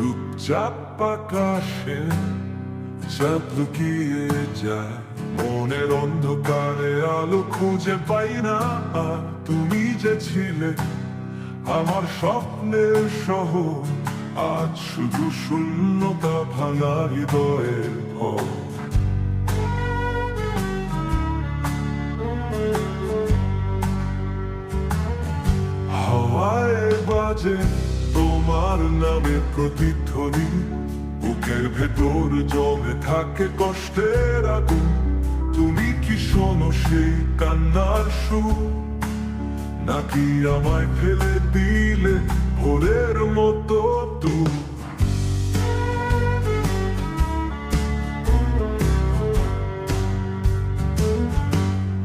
চুপচাপ আকাশে চাপ লুকিয়ে যায়। মনের অন্ধকারে আলো খুঁজে পাই না। তুমি যে ছিলে আমার স্বপ্নের সহ আজ শুধু শূন্যতা ভাঙা হৃদয়ের হাওয়ায় বাজে তোমার নামে প্রতিধ্বনি। বুকের ভেতর জমে থাকে কষ্টের আগুন। তুমি কি শোনো সেই কান্নার সুর? নাকি আমায় ফেলে দিলে ভোরের মতো দূর?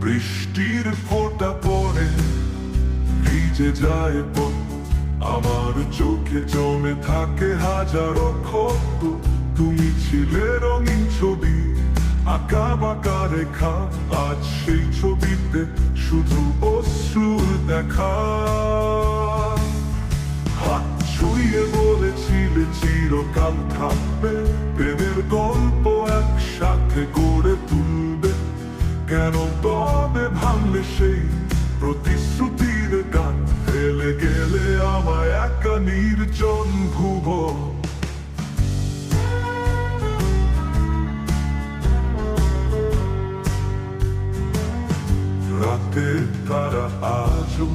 বৃষ্টির ফোঁটা পরে ভিজে যায় পথ আমার চোখে জমে থাকে হাজারো তুমি ছিলে রঙিন ছবি, আঁকা বাঁকা রেখা। আজ সেই ছবিতে শুধু অশ্রুর দেখা। হাত ছুঁয়ে বলেছিলে চিরকাল থাকবে, প্রেমের গল্প একসাথে গড়ে তুলবে। কেন তবে ভাঙলে সেই প্রতিশ্রুতির তারা আজও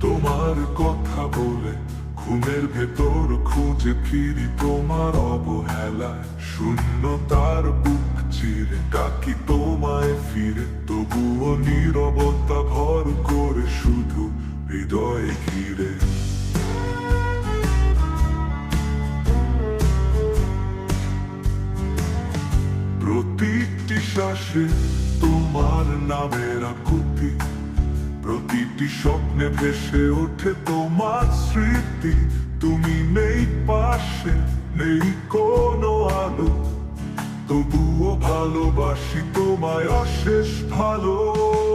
তোমার কথা বলে। ঘুমের ভেতর খুঁজে ফিরি তোমার অবহেলায়। শূন্য তার বুক চিরে ডাকি তোমায় ফিরে। তবুও নীরবতা ভর করে শুধু হৃদয়ে ঘিরে। প্রতিটি শ্বাসে তোমার নামের আকুতি প্রতিটি স্বপ্নে ভেসে ওঠে তোমার স্মৃতি। তুমি নেই পাশে, নেই কোনো আলো। তবুও ভালোবাসি তোমায় অশেষ ভালো।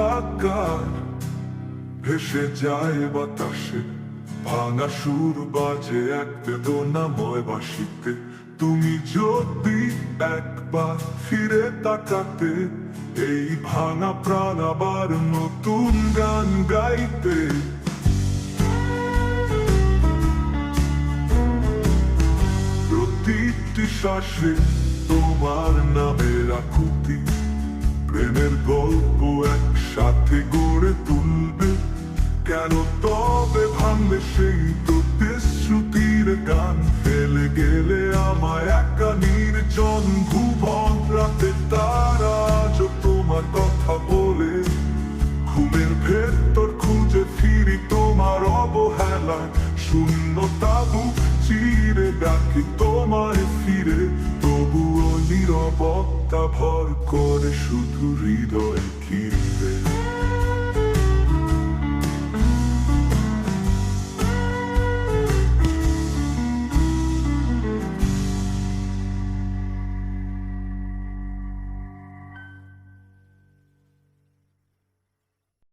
হাহাকার ভেসে যায় বাতাসে। ভাঙা সুর বাজে এক বেদনাময় বাসিতে তুমি যদি একবার ফিরে তাকাতে, এই ভাঙা প্রাণ আবার নতুন গান গাইতে। প্রতিটি শ্বাসে তোমার নামের আকুতি। প্রেমের গল্প একসাথে গড়ে তুলবে। কেন তবে ভাঙবে সেই তো প্রতিশ্রুতির গান? ফেলে গেলে আমায় একা নির্জন ভুবন রাতে তারা আজ তোমার কথা বলে। ঘুমের ভেতর খুঁজে ফিরি তোমার অবহেলায়। শূন্যতা বুক চিরে ডাকি তোমায় ফিরে। তবুও নীরবতা ভর করে শুধু হৃদয় ঘিরে